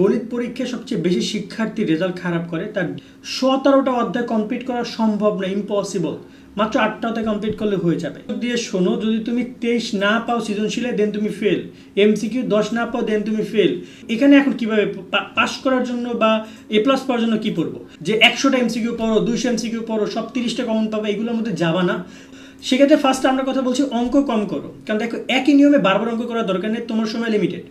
গণিত পরীক্ষায় সবচেয়ে বেশি শিক্ষার্থী রেজাল্ট খারাপ করে, তার সতেরোটা অধ্যায় কমপ্লিট করা সম্ভব না ইম্পসিবল মাত্র আটটা অধ্যায় কমপ্লিট করলে হয়ে যাবে। দিয়ে শোনো, যদি তুমি তেইশ না পাও সৃজনশীলে দেন তুমি ফেল এমসিকিউ দশ না পাও দেন তুমি ফেল এখানে এখন কীভাবে পাস করার জন্য বা এ প্লাস পাওয়ার জন্য কি পড়ব? যে একশোটা এমসিকিউ পড়ো, দুইশো এমসিকিউ পড়ো, সব তিরিশটা কমন পাবে, এগুলোর মধ্যে যাবা না। সেক্ষেত্রে ফার্স্ট আমরা কথা বলছি অঙ্ক কম করো। কারণ দেখো, একই নিয়মে বারবার অঙ্ক করার দরকার নেই, তোমার সময় লিমিটেড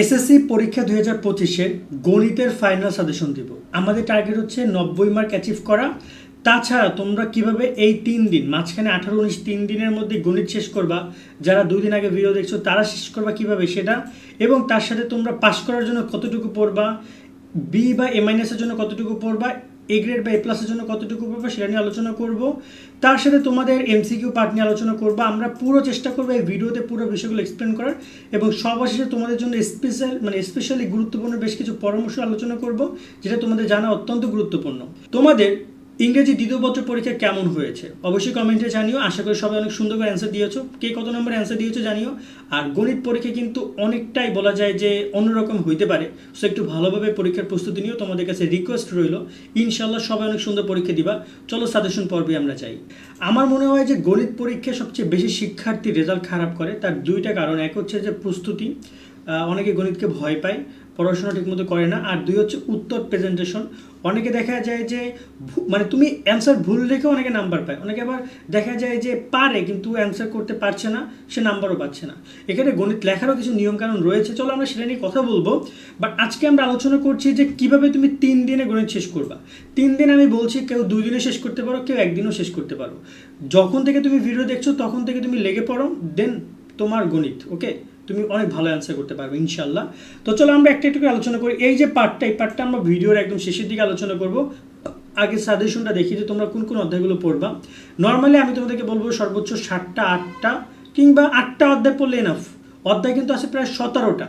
এসএসসি পরীক্ষা দুই হাজার পঁচিশের গণিতের ফাইনাল সাজেশন দিব। আমাদের টার্গেট হচ্ছে নব্বই মার্ক অ্যাচিভ করা। তাছাড়া তোমরা কীভাবে এই তিন দিন, মাঝখানে আঠারো উনিশ তিন দিনের মধ্যে গণিত শেষ করবা, যারা দুই দিন আগে ভিডিও দেখছ, তারা শেষ করবা কীভাবে সেটা? এবং তার সাথে তোমরা পাস করার জন্য কতটুকু পড়বা? বি বা এ মাইনাসের জন্য কতটুকু পড়বা? এ গ্রেড বা এ প্লাসের জন্য কতটুকু পড়বা, সেটা নিয়ে আলোচনা করব। তার সাথে তোমাদের এমসিকিউ পার্ট নিয়ে আলোচনা করব। আমরা পুরো চেষ্টা করব এই ভিডিওতে পুরো বিষয়গুলো এক্সপ্লেন করার এবং সবশেষে তোমাদের জন্য স্পেশাল মানে স্পেশালি গুরুত্বপূর্ণ বেশ কিছু পরামর্শ আলোচনা করব, যেটা তোমাদের জানা অত্যন্ত গুরুত্বপূর্ণ। তোমাদের ইংরেজি দ্বিতীয় পত্র পরীক্ষা কেমন হয়েছে? অবশ্যই কমেন্টে জানিও। আশা করি সবাই অনেক সুন্দর করে অ্যান্সার দিয়েছ। কে কত নম্বর অ্যান্সার দিয়েছ জানিও। আর গণিত পরীক্ষা কিন্তু অনেকটাই বলা যায় যে অন্যরকম হইতে পারে। সো একটু ভালোভাবে পরীক্ষার প্রস্তুতি নিয়েও তোমাদের কাছে রিকোয়েস্ট রইল। ইনশাল্লাহ সবাই অনেক সুন্দর পরীক্ষা দিবা। চলো সাজেশন পর্বে আমরা চাই আমার মনে হয় যে গণিত পরীক্ষায় সবচেয়ে বেশি শিক্ষার্থী রেজাল্ট খারাপ করে। তার দুইটা কারণ। এক হচ্ছে যে প্রস্তুতি। অনেকে গণিতকে ভয় পায়। পড়াশোনা ঠিকমতো করে না। আর দুই হচ্ছে উত্তর প্রেজেন্টেশন অনেকে দেখা যায় যে মানে তুমি অ্যান্সার ভুল রেখে অনেকে নাম্বার পায়। অনেকে আবার দেখা যায় যে পারে, কিন্তু অ্যান্সার করতে পারছে না, সে নাম্বারও পাচ্ছে না। এখানে গণিত লেখারও কিছু নিয়মকানুন রয়েছে। চলো আমরা সেটা নিয়ে কথা বলব। বাট আজকে আমরা আলোচনা করছি যে কীভাবে তুমি তিন দিনে গণিত শেষ করবা। তিন দিন আমি বলছি কেউ দুই দিনে শেষ করতে পারো, কেউ একদিনও শেষ করতে পারো। যখন থেকে তুমি ভিডিও দেখছ, তখন থেকে তুমি লেগে পড়ো দেন তোমার গণিত ওকে তুমি অনেক ভালো অ্যান্সার করতে পারবে ইনশাল্লাহ তো চলো আমরা একটা একটু আলোচনা করি। এই যে পার্টটা এই পার্টটা আমরা ভিডিওর একদম শেষের দিকে আলোচনা করব। আগে সাজেশনটা দেখি যে তোমরা কোন কোন অধ্যায়গুলো পড়বা। নর্মালি আমি তোমাদেরকে বলব সর্বোচ্চ সাতটা, আটটা কিংবা আটটা অধ্যায় পড়লে এনাফ অধ্যায় কিন্তু আছে প্রায় সতেরোটা।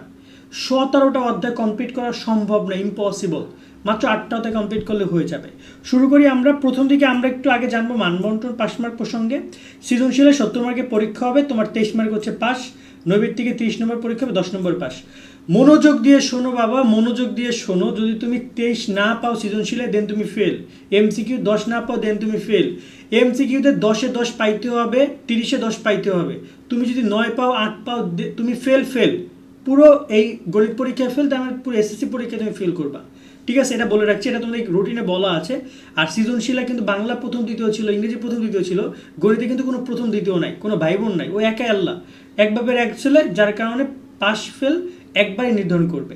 সতেরোটা অধ্যায় কমপ্লিট করা সম্ভব না ইম্পসিবল মাত্র আটটা অধ্যায় কমপ্লিট করলে হয়ে যাবে। শুরু করি আমরা, প্রথম দিকে আমরা একটু আগে জানব মানবন্টন পাস মার্ক প্রসঙ্গে। সৃজনশীলে সত্তর মার্কে পরীক্ষা হবে, তোমার তেইশ মার্ক হচ্ছে পাস নবীর থেকে তিরিশ নম্বর পরীক্ষা দশ নম্বর পাস মনোযোগ দিয়ে শোনো বাবা, মনোযোগ দিয়ে শোনো। যদি তুমি তেইশ না পাও সৃজনশীলে দেন তুমি ফেল এমসিকিউ দশ না পাও দেন তুমি ফেল এমসিকিউতে দশে দশ পাইতে হবে, তিরিশে দশ পাইতে হবে। তুমি যদি নয় পাও, আট পাও তুমি ফেল ফেল পুরো এই গণিত পরীক্ষায় ফেল তার মানে পুরো এসএসসি পরীক্ষায় তুমি ফেল করবা। ঠিক আছে, এটা বলে রাখছি, এটা তোমাদের রুটিনে বলা আছে। আর সৃজনশীলা কিন্তু বাংলা প্রথম, দ্বিতীয় ছিল, ইংরেজি প্রথম, দ্বিতীয় ছিল। গণিতে কিন্তু কোনো প্রথম, দ্বিতীয় নাই, কোনো ভাই বোন নাই। ও একাই আল্লাহ। এক বাপের এক ছেলে, যার কারণে পাস ফেল একবারই নির্ধারণ করবে।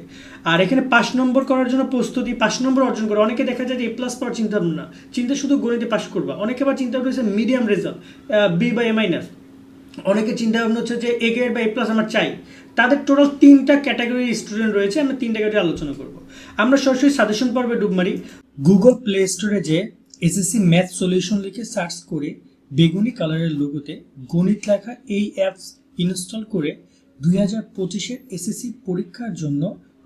আর এখানে পাঁচ নম্বর করার জন্য প্রস্তুতি পাঁচ নম্বর অর্জন করে। অনেকে দেখা যায় যে এ প্লাস পাওয়ার চিন্তা না চিন্তা শুধু গণিতে পাস করবা। অনেকে আবার চিন্তা করেছে মিডিয়াম রেজাল্ট বি বা এ মাইনাস অনেকে চিন্তা ভাবনা হচ্ছে যে এ গ্রেড বা এ প্লাস আমার চাই। তাদের টোটাল তিনটা ক্যাটাগরির স্টুডেন্ট রয়েছে, আমরা তিনটা ক্যাটাগরি আলোচনা করব। আমরা সরাসরি সাজেশন পর্বে ডুব মারি। গুগল প্লে স্টোরে যে এসএসসি ম্যাথ সলিউশন লিখে সার্চ করে বেগুনি কালারের লোগোতে গণিত লেখা এই অ্যাপস ইনস্টল করে দুই হাজার পঁচিশের এসএসসি পরীক্ষার জন্য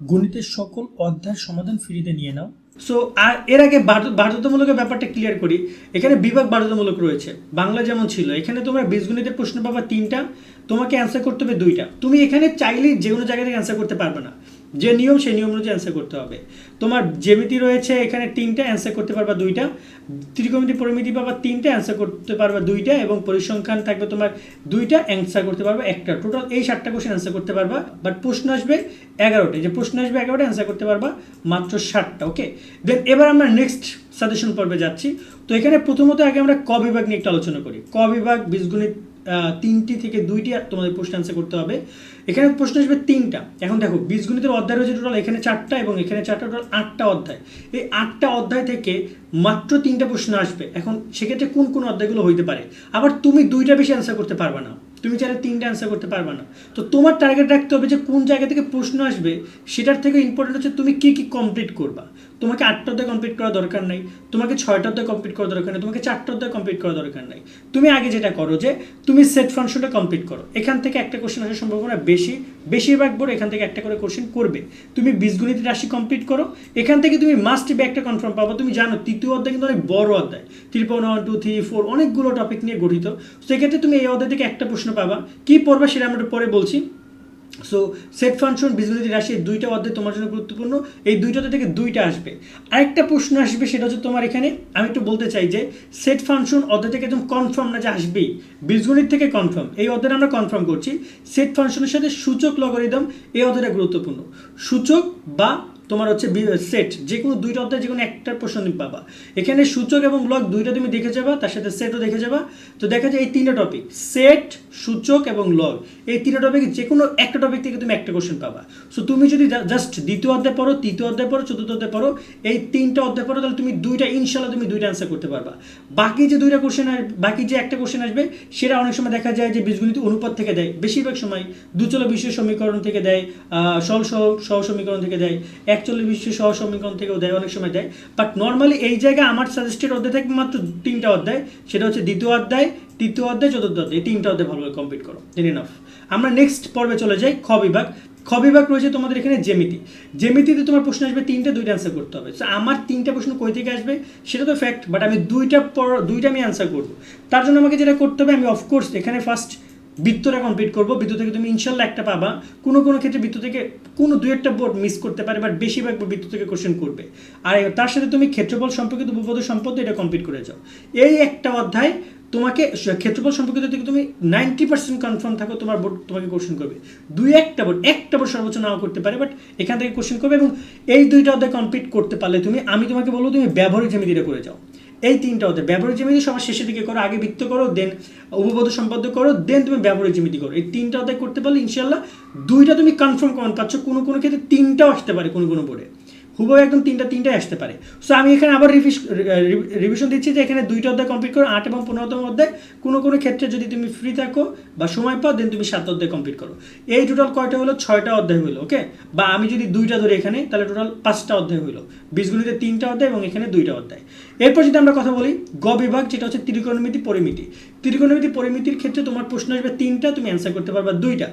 গণিতের সকল অধ্যায় সমাধান ফিরিতে নিয়ে নাও। সো আর এর আগে বাধ্যতামূলকের ব্যাপারটা ক্লিয়ার করি। এখানে বিভাগ বাধ্যতামূলক রয়েছে। বাংলা যেমন ছিল, এখানে তোমরা বীজগণিতের প্রশ্ন পাবা তিনটা, তোমাকে অ্যান্সার করতে হবে দুইটা। তুমি এখানে চাইলেই যে কোনো জায়গা থেকে অ্যান্সার করতে পারবে না। যে নিয়ম, সেই নিয়ম অনুযায়ী অ্যান্সার করতে হবে। তোমার জ্যামিতি রয়েছে, এখানে তিনটা অ্যান্সার করতে পারবা দুইটা। ত্রিকোণমিতি, পরিমিতি পাবা তিনটা অ্যান্সার করতে পারবা দুইটা এবং পরিসংখ্যান থাকবে তোমার দুইটা অ্যান্সার করতে পারবা একটা। টোটাল এই সাতটা কোশ্চেন অ্যান্সার করতে পারবা বাট প্রশ্ন আসবে এগারোটা। যে প্রশ্ন আসবে এগারোটা অ্যান্সার করতে পারবা মাত্র ষাটটা ওকে দেন এবার আমরা নেক্সট সাজেশন পর্বে যাচ্ছি। তো এখানে প্রথমত আগে আমরা ক বিভাগ নিয়ে একটু আলোচনা করি। ক বিভাগ, বীজগণিত তিনটি থেকে দুইটি আর তোমাদের প্রশ্ন অ্যান্সার করতে হবে। এখানে প্রশ্ন আসবে তিনটা। এখন দেখো, বীজগণিতের অধ্যায় রয়েছে টোটাল এখানে চারটা এবং এখানে চারটা টোটাল আটটা অধ্যায়। এই আটটা অধ্যায় থেকে মাত্র তিনটা প্রশ্ন আসবে। এখন সেক্ষেত্রে কোন কোন অধ্যায়গুলো হইতে পারে? আবার তুমি দুইটা বেশি অ্যান্সার করতে পারবে না। তুমি চাইলে তিনটা অ্যান্সার করতে পারবে না। তো তোমার টার্গেট রাখতে হবে যে কোন জায়গা থেকে প্রশ্ন আসবে, সেটার থেকে ইম্পর্টেন্ট হচ্ছে তুমি কি কি কমপ্লিট করবা। তোমাকে আটটা অধ্যায় কমপ্লিট করা দরকার নাই, তোমাকে ছয়টা অধ্যায় কমপ্লিট করা দরকার নেই, তোমাকে চারটা অধ্যায় কমপ্লিট করা দরকার নাই। তুমি আগে যেটা করো যে, তুমি সেট ফাংশনটা কমপ্লিট করো। এখান থেকে একটা কোশ্চেন আসার সম্ভাবনা বেশি, বেশিরভাগ বড় এখান থেকে একটা করে কোশ্চেন করবে। তুমি বীজগণিত রাশি কমপ্লিট করো, এখান থেকে তুমি মাস্ট বি একটা কনফার্ম পাবো। তুমি জানো, তৃতীয় অধ্যায় কিন্তু অনেক বড় অধ্যায়। ত্রিপন ওয়ান টু থ্রি ফোর অনেকগুলো টপিক নিয়ে গঠিত। সেক্ষেত্রে তুমি এই অধ্যায় থেকে একটা প্রশ্ন পাবা। কি পড়বা সেটা আমরা পরে বলছি। সো সেট ফাংশন বীজগণিত রাশি দুইটা অধ্যায় তোমার জন্য গুরুত্বপূর্ণ। এই দুইটাতে থেকে দুইটা আসবে। আরেকটা প্রশ্ন আসবে, সেটা হচ্ছে তোমার এখানে, আমি একটু বলতে চাই যে সেট ফাংশন অধ্যায় থেকে একদম কনফার্ম না যে আসবেই। বীজগণিত থেকে কনফার্ম এই অধ্যায়টা আমরা কনফার্ম করছি। সেট ফাংশনের সাথে সূচক লগারিদম এই অধ্যায়টা গুরুত্বপূর্ণ। সূচক বা তোমার হচ্ছে সেট যে কোনো দুইটা অধ্যায় যে কোনো একটার প্রশ্ন তুমি পাবা। এখানে সূচক এবং লগ দুইটা তুমি দেখে যাবা, তার সাথে সেটও দেখে যাবা। তো দেখা যায় এই তিনটা টপিক সেট সূচক এবং লগ এই তিনটা টপিক যে কোনো একটা টপিক থেকে তুমি একটা কোশ্চেন পাবা। সো তুমি যদি জাস্ট দ্বিতীয় অধ্যায় পড়ো, তৃতীয় অধ্যায় পড়ো, চতুর্থ অধ্যায় পড়ো, এই তিনটা অধ্যায় পড়ো, তাহলে তুমি দুইটা ইনশাল্লাহ তুমি দুইটা অ্যান্সার করতে পারবা। বাকি যে দুইটা কোশ্চেন বাকি যে একটা কোশ্চেন আসবে, সেটা অনেক সময় দেখা যায় যে বীজগণিত অনুপাত থেকে দেয়। বেশিরভাগ সময় দুচল বিশ্ব সমীকরণ থেকে দেয় সল সহ সহ সমীকরণ থেকে দেয়, একচল্লিশ বিশ্ব সহ সমীকরণ থেকেও দেয়, অনেক সময় দেয়। বাট নর্মালি এই জায়গায় আমার সাজেস্টেড অধ্যায় থাকবে মাত্র তিনটা অধ্যায়, সেটা হচ্ছে দ্বিতীয় অধ্যায় তৃতীয় অধ্যায় চতুর্থ অধ্যায় এই তিনটা অধ্যায় ভালোভাবে কমপ্লিট করো দেন এনাফ আমরা নেক্সট পর্বে চলে যাই খ বিভাগ। খ বিভাগ রয়েছে তোমাদের এখানে জেমিতি জেমিতিতে তোমার প্রশ্ন আসবে তিনটে দুইটা অ্যান্সার করতে হবে। So, আমার তিনটা প্রশ্ন কই থেকে আসবে সেটা তো ফ্যাক্ট বাট আমি দুইটা পর দুইটা আমি অ্যান্সার করব। তার জন্য আমাকে যেটা করতে হবে আমি অফকোর্স এখানে ফার্স্ট বৃত্তটা কমপ্লিট করব। বৃত্ত থেকে তুমি ইনশাল্লাহ একটা পাবা। কোনো কোনো ক্ষেত্রে বৃত্ত থেকে কোনো দু একটা বোর্ড মিস করতে পারে বাট বেশিরভাগ বৃত্ত থেকে কোশ্চেন করবে। আর তার সাথে তুমি ক্ষেত্রফল সম্পর্কিত উপপদ সম্পদ এটা কমপ্লিট করে যাও। এই একটা অধ্যায় তোমাকে ক্ষেত্রফল সম্পর্কিত থেকে তুমি নাইনটি পার্সেন্ট কনফার্ম থাকো, তোমার বোর্ড তোমাকে কোশ্চেন করবে। দুই একটা বোর্ড একটা বোর্ড সর্বোচ্চ নাও করতে পারে বাট এখান থেকে কোশ্চেন করবে এবং এই দুইটা অধ্যায় কমপ্লিট করতে পারলে তুমি, আমি তোমাকে বলব তুমি ব্যবহারিক জ্যামিতিটা করে যাও। এই তিনটা অধ্যায় ব্যবহারিক জ্যামিতি সবার শেষের দিকে করো, আগে বৃত্ত করো দেন উপপদ সম্পাদ্য করো দেন তুমি ব্যবহারিক জ্যামিতি করো। এই তিনটা অধ্যায় করতে পারলে ইনশাল্লাহ দুইটা তুমি কনফার্ম কমন পাচ্ছ, কোনো কোনো ক্ষেত্রে তিনটাও আসতে পারে কোনো কোনো বোর্ডে হুবহু একদম তিনটা তিনটাই আসতে পারে। সো আমি এখানে আবার রিভিশ রিভিশন দিচ্ছি যে এখানে দুইটা অধ্যায় কমপ্লিট করো, আট এবং পনেরোতম অধ্যায়। কোনো কোনো ক্ষেত্রে যদি তুমি ফ্রি থাকো বা সময় পাও দেন তুমি সাত অধ্যায় কমপ্লিট করো। এই টোটাল কয়টা হলো? ছয়টা অধ্যায় হলো ওকে বা আমি যদি দুইটা ধরি এখানে, তাহলে টোটাল পাঁচটা অধ্যায় হলো। বীজগণিতের তিনটা অধ্যায় এবং এখানে দুইটা অধ্যায়। এরপর যদি আমরা কথা বলি, গ বিভাগ, যেটা হচ্ছে ত্রিকোণমিতি পরিমিতি। ত্রিকোণমিতি পরিমিতির ক্ষেত্রে তোমার প্রশ্ন আসবে তিনটা, তুমি অ্যান্সার করতে পারবা দুইটা।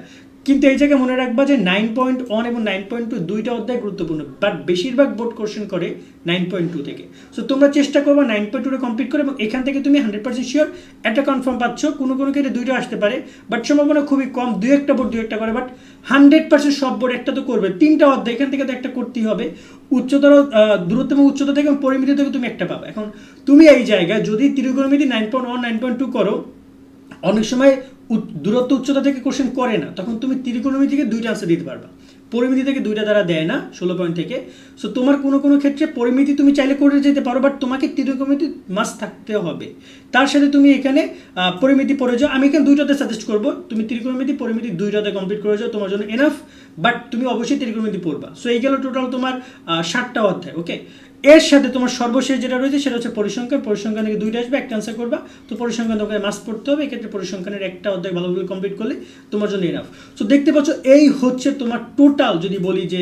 কিন্তু এই জায়গায় মনে রাখবা যে নাইন পয়েন্ট ওয়ান এবং নাইন পয়েন্ট টু দুইটা অধ্যায় গুরুত্বপূর্ণ বাট বেশিরভাগ বোর্ড কোশ্চেন করে নাইন পয়েন্ট টু থেকে। সো তোমরা চেষ্টা করবা নাইন পয়েন্ট টুটা কমপ্লিট করে এবং এখান থেকে তুমি হান্ড্রেড পার্সেন্ট শিওর একটা কনফার্ম পাচ্ছ, কোনো কোনো ক্ষেত্রে দুইটা আসতে পারে বাট সম্ভাবনা খুবই কম, দুই একটা বোর্ড দুই একটা করে বাট হান্ড্রেড পার্সেন্ট সব বোর্ড একটা তো করবে। তিনটা অধ্যায়, এখান থেকে তো একটা করতেই হবে। উচ্চতর দূরত্ব এবং উচ্চতা থেকে পরিমিতি থেকে তুমি একটা পাবে। এখন, তুমি এই জায়গায় যদি ত্রিকোণমিতি nine point one nine point two করো, অনেক সময় দূরত্ব উচ্চতা থেকে কোশ্চেন করে না, তখন তুমি ত্রিকোণমিতি থেকে দুইটা আনসার দিতে পারবা। পরিমিতি থেকে দুইটা দ্বারা দেয় না, ষোলো পয়েন্ট থেকে। সো তোমার কোনো কোনো ক্ষেত্রে পরিমিতি তুমি চাইলে করে যেতে পারো বাট তোমাকে ত্রিকোণমিতি মাস্ট থাকতে হবে। তার সাথে তুমি এখানে পরিমিতি পড়ে যাও। আমি এখানে দুইটাতে সাজেস্ট করব। তুমি ত্রিকোণমিতি, পরিমিতি দুইটাতে কমপ্লিট করে যাও, তোমার জন্য এনাফ বাট তুমি অবশ্যই ত্রিকোণমিতি পড়বা। সো এই গেল টোটাল তোমার ষাটটা অধ্যায় ওকে এর সাথে তোমার সর্বশেষ যেটা রয়েছে সেটা হচ্ছে পরিসংখ্যান। পরিসংখ্যান থেকে দুইটা আসবে, একটা অ্যান্সার করবা। তো পরিসংখ্যান তোমাকে মাস পড়তে হবে, এক্ষেত্রে পরিসংখ্যানের একটা অধ্যায় ভালোভাবে কমপ্লিট করলে তোমার জন্য এনাফ সো দেখতে পাচ্ছ, এই হচ্ছে তোমার টোটাল যদি বলি যে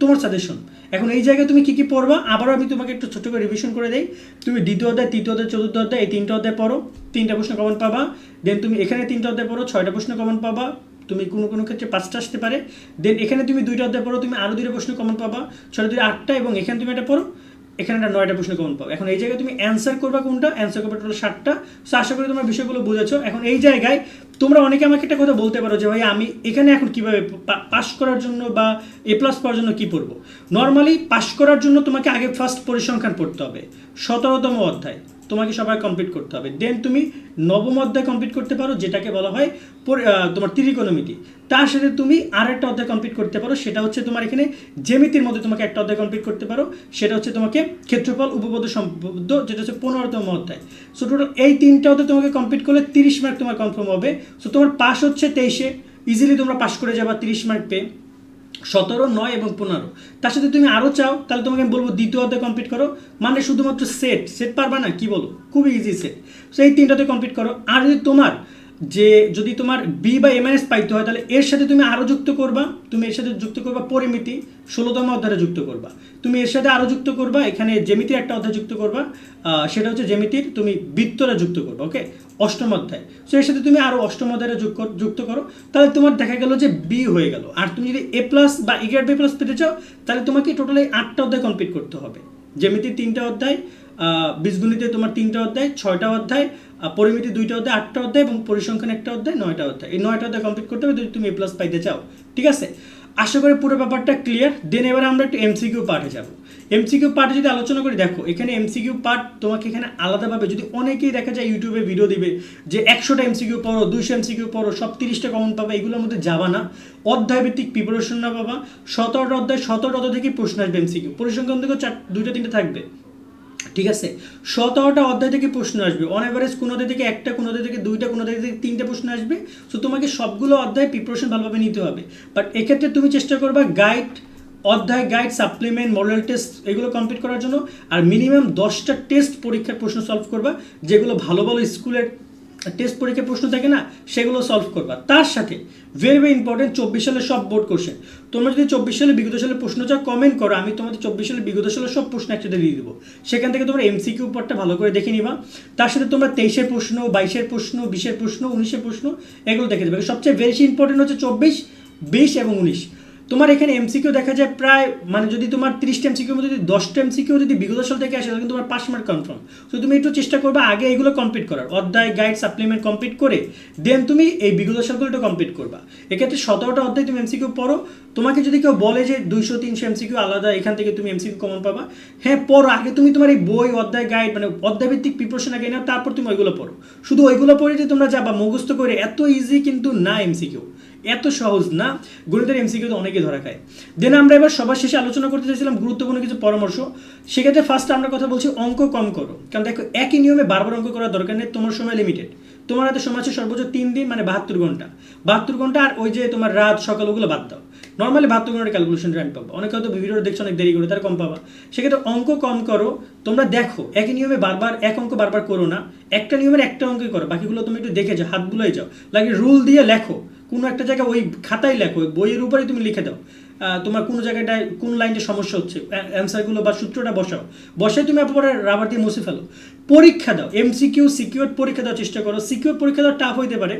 তোমার সাজেশন এখন এই জায়গায় তুমি কি কি পড়বা? আবারও আমি তোমাকে একটু ছোট করে রিভিশন করে দেই। তুমি দ্বিতীয় অধ্যায়, তৃতীয় অধ্যায়, চতুর্থ অধ্যায় এই তিনটা অধ্যায় পড়ো। তিনটা প্রশ্ন কমন পাবা। দেন তুমি এখানে তিনটা অধ্যায় পড়ো, ছয়টা প্রশ্ন কমন পাবা। তুমি কোনো কোনো ক্ষেত্রে পাঁচটা আসতে পারে। দেন এখানে তুমি দুইটা অধ্যায় পড়ো, তুমি আরও দুইটা প্রশ্ন কমন পাবা। ছয়টা দুই আটটা এবং এখানে তুমি এটা পড়ো, এখানে একটা নয়টা প্রশ্ন কমন পাবো। এখন এই জায়গায় তুমি অ্যান্সার করবা কোনটা? অ্যান্সার করবে টোটাল ষাটটা সো আশা করি তোমরা বিষয়গুলো বুঝেছ। এখন এই জায়গায় তোমরা অনেকে আমাকে একটা কথা বলতে পারো যে ভাই আমি এখানে এখন কীভাবে পাস করার জন্য বা এ প্লাস পাওয়ার জন্য কি পড়ব? নর্মালি পাস করার জন্য তোমাকে আগে ফার্স্ট পরিসংখ্যান পড়তে হবে। সতেরোতম অধ্যায়। তোমাকে সবাই কমপ্লিট করতে হবে। দেন তুমি নবম অধ্যায় কমপ্লিট করতে পারো, যেটাকে বলা হয় তোমার ত্রিকোণমিতি। তার সাথে তুমি আর একটা অধ্যায় কমপ্লিট করতে পারো, সেটা হচ্ছে তোমার এখানে জ্যামিতির মধ্যে তোমাকে একটা অধ্যায় কমপ্লিট করতে পারো, সেটা হচ্ছে তোমাকে ক্ষেত্রফল, উপপদ, সম্পদ, যেটা হচ্ছে পনেরোতম অধ্যায়। সো টোটাল এই তিনটা অধ্যায় তোমাকে কমপ্লিট করলে তিরিশ মার্ক তোমার কনফার্ম হবে। সো তোমার পাস হচ্ছে তেইশে ইজিলি তোমরা পাস করে যাবা তিরিশ মার্ক পেয়ে। সতেরো, নয় এবং পনেরো। তার সাথে তুমি আরও চাও, তাহলে তোমাকে আমি বলব দ্বিতীয় অধ্যায় কমপ্লিট করো। মানে শুধুমাত্র সেট সেট পারবা না, কি বলো? খুবই ইজি সেট সেই তিনটাতে কমপ্লিট করো। আর যদি তোমার যে যদি তোমার বি বা এমএনএস পাইতে হয় তাহলে এর সাথে তুমি আরও যুক্ত করবা। তুমি এর সাথে যুক্ত করবা পরিমিতি ষোলোতম অধ্যায়ে যুক্ত করবা। তুমি এর সাথে আরও যুক্ত করবা এখানে জ্যামিতির একটা অধ্যায় যুক্ত করবা। সেটা হচ্ছে জ্যামিতির তুমি বৃত্তরা যুক্ত করবা ওকে অষ্টম অধ্যায়। সো এর সাথে তুমি আরও অষ্টম অধ্যায়ে যুক্ত যুক্ত করো। তাহলে তোমার দেখা গেল যে বি হয়ে গেল। আর তুমি যদি এ প্লাস বা ইগ্রেড বি প্লাস পেতে চাও তাহলে তোমাকে টোটালি আটটা অধ্যায় কমপ্লিট করতে হবে। জেমিতির তিনটা অধ্যায় আহ, বীজগণিতে তোমার তিনটা অধ্যায় ছয়টা অধ্যায় পরিমিতি দুইটা অধ্যায়, আটটা অধ্যায় এবং পরিসংখ্যান একটা অধ্যায়, নয়টা অধ্যায়। এই নয়টা অধ্যায় কমপ্লিট করতে হবে, যদি তুমি এ প্লাস পাইতে চাও। ঠিক আছে? আশা করি পুরো ব্যাপারটা ক্লিয়ার দেন এবার আমরা একটু এমসিকিউ পার্টে যাব। এমসিকিউ পার্টে যদি আলোচনা করি, দেখো, এখানে এমসিকিউ পার্ট তোমাকে এখানে আলাদাভাবে যদি অনেকেই দেখা যায় ইউটিউবে ভিডিও দিবে যে একশোটা এমসিকিউ পড়ো দুশো এমসিকিউ পড়ো সব তিরিশটা কমন পাবা, এগুলোর মধ্যে যাবা না। অধ্যায় ভিত্তিক প্রিপারেশন না পাবা। সতেরোটা অধ্যায় সতেরোটা অধ্যায় থেকে প্রশ্ন আসবে এমসিকিউ পরিসংখ্যান থেকে চার, দুইটা, তিনটে থাকবে। ঠিক আছে? সতেরোটা অধ্যায় থেকে প্রশ্ন আসবে। অন অ্যাভারেজ কোনো অধ্যায় থেকে একটা, কোনো অধ্যায় থেকে দুইটা, কোনো অধ্যায় থেকে তিনটা প্রশ্ন আসবে। সো তোমাকে সবগুলো অধ্যায় প্রিপারেশন ভালোভাবে নিতে হবে। বাট এক্ষেত্রে তুমি চেষ্টা করবা গাইড অধ্যায় গাইড সাপ্লিমেন্ট মডেল টেস্ট এগুলো কমপ্লিট করার জন্য। আর মিনিমাম দশটা টেস্ট পরীক্ষার প্রশ্ন সলভ করবা, যেগুলো ভালো ভালো স্কুলের টেস্ট পরীক্ষার প্রশ্ন থাকে না, সেগুলো সলভ করবা। তার সাথে ভেরি ভেরি ইম্পর্টেন্ট চব্বিশ সালের সব বোর্ড কোশ্চেন তোমরা যদি চব্বিশ সালে, বিগত সালের প্রশ্ন চাও কমেন্ট করো, আমি তোমাদের চব্বিশ সালে, বিগত সালের সব প্রশ্ন একসাথে দিয়ে দেবো। সেখান থেকে তোমরা এমসিকিউ পার্টটা ভালো করে দেখে নিবা। তার সাথে তোমরা তেইশের প্রশ্ন, বাইশের প্রশ্ন, বিশের প্রশ্ন, উনিশের প্রশ্ন, এগুলো দেখে দেবে। সবচেয়ে বেশি ইম্পর্টেন্ট হচ্ছে চব্বিশ, বিশ এবং উনিশ। তোমার এখানে এমসিকিউ দেখা যায় প্রায় মানে যদি তোমার তিরিশটা এমসিকিউর যদি দশটা এমসিকিউ যদি বিগত সাল থেকে আসে, তাহলে তোমার পাস মার্ক কনফার্ম তো তুমি একটু চেষ্টা করবে আগে এগুলো কমপ্লিট করার। অধ্যায় গাইড সাপ্লিমেন্ট কমপ্লিট করে দেন তুমি এই বিগত সালগুলো একটু কমপ্লিট করবা। এক্ষেত্রে সতেরোটা অধ্যায় তুমি এমসিকিউ পড়ো। তোমাকে যদি কেউ বলে যে দুইশো, তিনশো এমসিকিউ আলাদা, এখান থেকে তুমি এমসিকিউ কমন পাবা। হ্যাঁ পড়ো। আগে তুমি তোমার এই বই, অধ্যায় গাইড মানে অধ্যায় ভিত্তিক প্রিপারেশন আগে নাও, তারপর তুমি ওইগুলো পড়ো। শুধু ওইগুলো পড়ে যে তোমরা যাবা, মুখস্থ করে, এত ইজি কিন্তু না এমসিকিউ এত সহজ না? গণিতের এমসিকিউ তো অনেকে ধরা খায়। দেন আমরা এবার সবার শেষে আলোচনা করতে চাইছিলাম গুরুত্বপূর্ণ কিছু পরামর্শ। সেক্ষেত্রে ফার্স্ট আমরা কথা বলছি অঙ্ক কম করো। কারণ দেখো, একই নিয়মে বারবার অঙ্ক করার দরকার নেই, তোমার সময় লিমিটেড তোমার হাতে সময় আছে সর্বোচ্চ তিন দিন মানে বাহাত্তর ঘণ্টা। বাহাত্তর ঘণ্টা আর ওই যে তোমার রাত, সকাল, ওগুলো বাদ দাও। নর্মালি বাহাত্তর ঘণ্টার ক্যালকুলেশন টাইম পাবো। অনেকে হয়তো ভিডিও দেখছ, অনেক দেরি করে, তার কম পাবা। সেক্ষেত্রে অঙ্ক কম করো। তোমরা দেখো, একই নিয়মে বারবার এক অঙ্ক বারবার করো না। একটা নিয়মের একটা অঙ্কই করো। বাকিগুলো তুমি একটু দেখে যাও হাত বুলাই যাও। লাগে রুল দিয়ে লেখো। কোনো একটা জায়গায় ওই খাতায় লেখো, বইয়ের উপরেই তুমি লিখে দাও। তোমার কোনো জায়গাটায় কোন লাইনটা সমস্যা হচ্ছে অ্যান্সারগুলো বা সূত্রটা বসাও। বসাই তুমি পরে রাবার দিয়ে মুছে ফেলো। পরীক্ষা দাও এমসিকিউ সিকিউর পরীক্ষা দেওয়ার চেষ্টা করো। সিকিউর পরীক্ষা দেওয়া টাফ হইতে পারে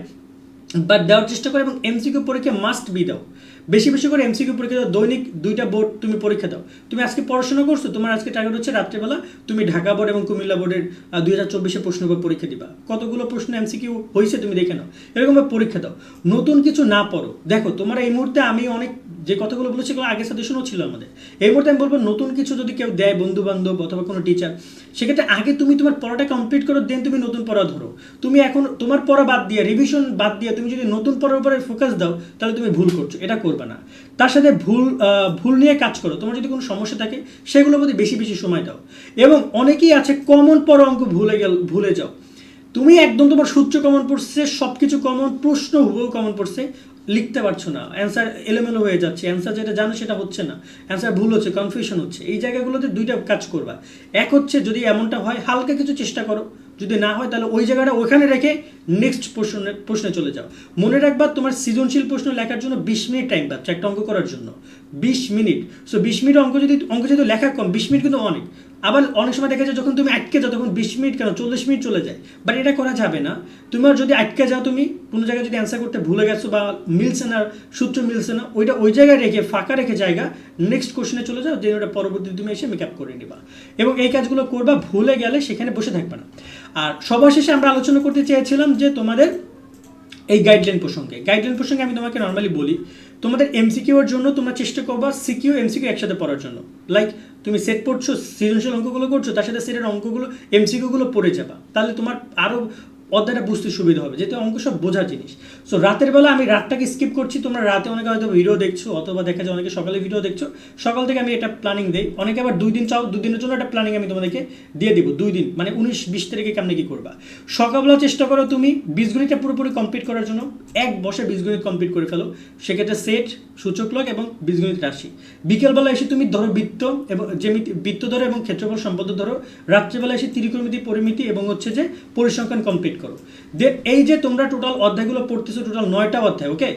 বাট দেওয়ার চেষ্টা করো এবং এমসিকিউ পরীক্ষা মাস্ট বি দাও। বেশি বেশি করে এমসিকিউ পরীক্ষা দাও, দৈনিক দুইটা বোর্ড তুমি পরীক্ষা দাও। তুমি আজকে পড়াশোনা করছ, তোমার আজকে টার্গেট হচ্ছে রাত্রেবেলা তুমি ঢাকা বোর্ড এবং কুমিল্লা বোর্ডের দুই হাজার চব্বিশে প্রশ্নপত্র পরীক্ষা দিবা। কতগুলো প্রশ্ন এমসিকিউ হয়েছে তুমি দেখে নাও। এরকমভাবে পরীক্ষা দাও। নতুন কিছু না পড়ো। দেখো, তোমার এই মুহূর্তে আমি অনেক যে কথাগুলো বলেছি সেগুলো আগে সাজেশনও ছিল আমাদের। এই মুহূর্তে আমি বলব, নতুন কিছু যদি কেউ দেয় বন্ধু বান্ধব অথবা কোনো টিচার সেক্ষেত্রে আগে তুমি তোমার পড়াটা কমপ্লিট করো দেন তুমি নতুন পড়া ধরো। তুমি এখন তোমার পড়া বাদ দিয়ে রিভিশন বাদ দিয়ে তুমি যদি নতুন পড়ার উপরে ফোকাস দাও, তাহলে তুমি ভুল করছ। এটা করবে না। তার সাথে ভুল ভুল নিয়ে কাজ করো। তোমার যদি কোনো সমস্যা থাকে, সেগুলোর প্রতি বেশি বেশি সময় দাও। এবং অনেকেই আছে কমন পড়া অঙ্ক ভুলে গেল, ভুলে যাও। তুমি একদম তোমার সূত্র কমন পড়ছে সব কিছু কমন প্রশ্ন হুবহু কমন পড়ছে, লিখতে পারছ না। অ্যান্সার এলোমেলো হয়ে যাচ্ছে। অ্যান্সার যেটা জানো, সেটা হচ্ছে না। অ্যান্সার ভুল হচ্ছে কনফিউশন হচ্ছে। এই জায়গাগুলোতে দুইটা কাজ করবা। এক হচ্ছে যদি এমনটা হয়, হালকা কিছু চেষ্টা করো। যদি না হয়, তাহলে ওই জায়গাটা ওখানে রেখে নেক্সট প্রশ্নে প্রশ্নে চলে যাও। মনে রাখবা, তোমার সৃজনশীল প্রশ্ন লেখার জন্য বিশ মিনিট টাইম পাচ্ছ, একটা অঙ্ক করার জন্য। বিশ মিনিট। সো বিশ মিনিট অঙ্ক যদি, অঙ্ক যেহেতু লেখা কম, বিশ মিনিট কিন্তু অনেক। আবার অনেক সময় দেখা যায়, যখন তুমি আটকে যাও, তখন বিশ মিনিট কেন? চল্লিশ মিনিট চলে যায়। বাট এটা করা যাবে না। তোমার যদি আটকে যাও তুমি, কোনো জায়গায় যদি অ্যান্সার করতে ভুলে গেছো বা মিলছে না, সূত্র মিলছে না, ওইটা ওই জায়গায় রেখে, ফাঁকা রেখে জায়গা নেক্সট কোশ্চেনে চলে যাও যে ওটা পরবর্তী তুমি এসে মেকআপ করে নিবা। এবং এই কাজগুলো করবা, ভুলে গেলে সেখানে বসে থাকবে না। আর সবার শেষে আমরা আলোচনা করতে চেয়েছিলাম যে তোমাদের এই গাইডলাইন প্রসঙ্গে। গাইডলাইন প্রসঙ্গে আমি তোমাকে নর্মালি বলি, তোমাদের এমসিকিউর জন্য তোমরা চেষ্টা করবা সিকিউ এমসিকিউ একসাথে পড়ার জন্য। লাইক তুমি সেট পড়ছো, সৃজনশীল অঙ্কগুলো করছ, তার সাথে সেটের অঙ্কগুলো এমসিকিউগুলো পড়ে যাবা। তাহলে তোমার আরও অধ্যায়টা বুঝতে সুবিধা হবে, যেহেতু অঙ্ক সব বোঝার জিনিস। সো রাতের বেলা আমি রাতটাকে স্কিপ করছি, তোমরা রাতে অনেকে হয়তো ভিডিও দেখছ, অথবা দেখা যায় অনেকে সকালে ভিডিও দেখছ। সকাল থেকে আমি এটা প্ল্যানিং দিই। অনেকে আবার দুই দিন চাও, দুদিনের জন্য একটা প্ল্যানিং আমি তোমাদেরকে দিয়ে দিব, দুই দিন। মানে উনিশ, বিশ তারিখে কেমনি কি করবা। সকালবেলা চেষ্টা করো তুমি বীজগণিতটা পুরোপুরি কমপ্লিট করার জন্য। এক বসে বীজগণিত কমপ্লিট করে ফেলো। সেক্ষেত্রে সেট সূচক লক এবং বীজগণিত রাশি। বিকেলবেলা এসে তুমি ধরো বৃত্ত এবং জ্যামিতি, বৃত্ত ধরো এবং ক্ষেত্রফল সম্পদ ধরো। রাত্রিবেলা এসে ত্রিকোণমিতি, পরিমিতি এবং হচ্ছে যে পরিসংখ্যান কমপ্লিট করো যে এই যে তোমরা টোটাল অধ্যায়গুলো পড়তেছো টোটাল নয়টা অধ্যায় ওকে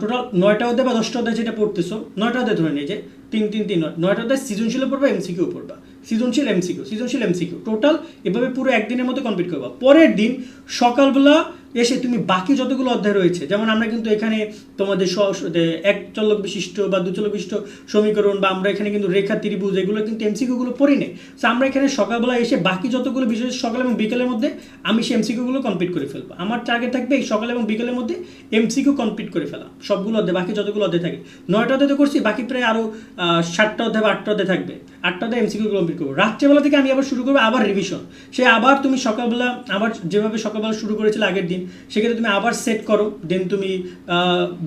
টোটাল নয়টা অধ্যায় বা দশটা অধ্যায় যেটা পড়তেছো, নয়টা অধ্যায় ধরে নিয়ে যে, তিন তিন তিন, নয়- নয়টা অধ্যায় সৃজনশীলও পড়বা, এমসিকিউ পড়বা। সৃজনশীল, এমসিকিউ সৃজনশীল, এমসিকিউ। টোটাল এভাবে পুরো একদিনের মতো কমপ্লিট করবা। পরের দিন সকালবেলা এসে তুমি বাকি যতগুলো অধ্যায় রয়েছে, যেমন আমরা কিন্তু এখানে তোমাদের স- স- এক চলক বিশিষ্ট বা দু চলক বিশিষ্ট সমীকরণ বা আমরা এখানে কিন্তু রেখা, ত্রিভুজ এগুলো কিন্তু এমসিকিউ গুলো পড়ি নেই। তো আমরা এখানে সকালবেলা এসে বাকি যতগুলো বিষয় সকাল এবং বিকেলের মধ্যে আমি সেই এমসিকিউ গুলো কমপ্লিট করে ফেলব। আমার টার্গেট থাকবে এই সকাল এবং বিকেলের মধ্যে এমসিকিউ কমপ্লিট করে ফেলা, সবগুলো অধ্যায়, বাকি যতগুলো অধ্যায় থাকে। নয়টা অধ্যায় তো করছি, বাকি প্রায় আরও সাতটা অধ্যায় বা আটটা অধ্যায় থাকবে। আটটা অধ্যায় এমসিকিউ কমপ্লিট করব। রাত্রেবেলা থেকে আমি আবার শুরু করব, আবার রিভিশন সে আবার তুমি সকালবেলা, আবার যেভাবে সকালবেলা শুরু করেছিল আগের দিন, সেক্ষেত্রে তুমি আবার সেট করো। দেন তুমি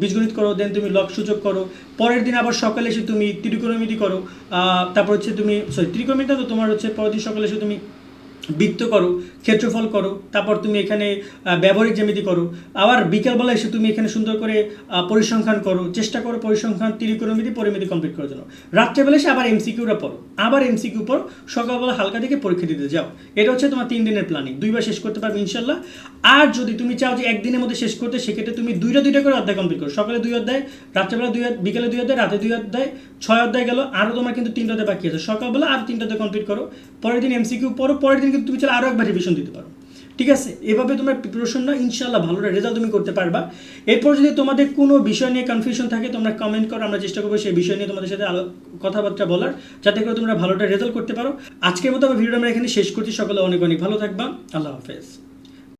বীজগণিত করো দেন তুমি লক সূচক করো। পরের দিন আবার সকালে এসে তুমি ত্রিকোণমিতি করো। তারপর হচ্ছে তুমি সরি ত্রিকোণমিতি তো তোমার হচ্ছে পরের দিন সকালে এসে তুমি বৃত্ত করো, ক্ষেত্রফল করো, তারপর তুমি এখানে ব্যবহারিক জ্যামিতি করো। আবার বিকেলবেলা এসে তুমি এখানে সুন্দর করে পরিসংখ্যান করো, চেষ্টা করো পরিসংখ্যান ত্রিকোণমিতি, পরিমিতি কমপ্লিট করার জন্য। রাত্রেবেলা এসে আবার এমসিকিউরা পড়ো। আবার এমসিকিউ পড়ো, সকালবেলা হালকা থেকে পরীক্ষা দিতে যাও। এটা হচ্ছে তোমার তিন দিনের প্ল্যানিং দুইবার শেষ করতে পারবে ইনশাল্লাহ আর যদি তুমি চাও যে একদিনের মধ্যে শেষ করতে, সেক্ষেত্রে তুমি দুইটা দুইটা করে অধ্যায় কমপ্লিট করো। সকালে দুই অধ্যায়, রাত্রেবেলা দুই বিকেলে দুই অধ্যায়, রাতে দুই অধ্যায়, ছয় অধ্যায় গেল আরও তোমার কিন্তু তিনটা অধ্যায় বাকি আছে। সকালবেলা আর তিনটাতে কমপ্লিট করো। পরের দিন এমসিকিউ পড়ো পরের দিন কিন্তু তুমি চাইলে আরও একবার রিভিশন দিতে পারো। ঠিক আছে? এভাবে তোমার প্রিপারেশন না ইনশাল্লাহ ভালো রেজাল্ট তুমি করতে পারবা। এরপর যদি তোমাদের কোনো বিষয় নিয়ে কনফিউশন থাকে, তোমরা কমেন্ট করো, আমরা চেষ্টা করব সেই বিষয় নিয়ে তোমাদের সাথে আলো কথাবার্তা বলার, যাতে করে তোমরা ভালোটা রেজাল্ট করতে পারো। আজকের মতো আমার ভিডিওটা আমরা এখানে শেষ করছি। সকলে অনেক অনেক ভালো থাকবা। আল্লাহ হাফেজ।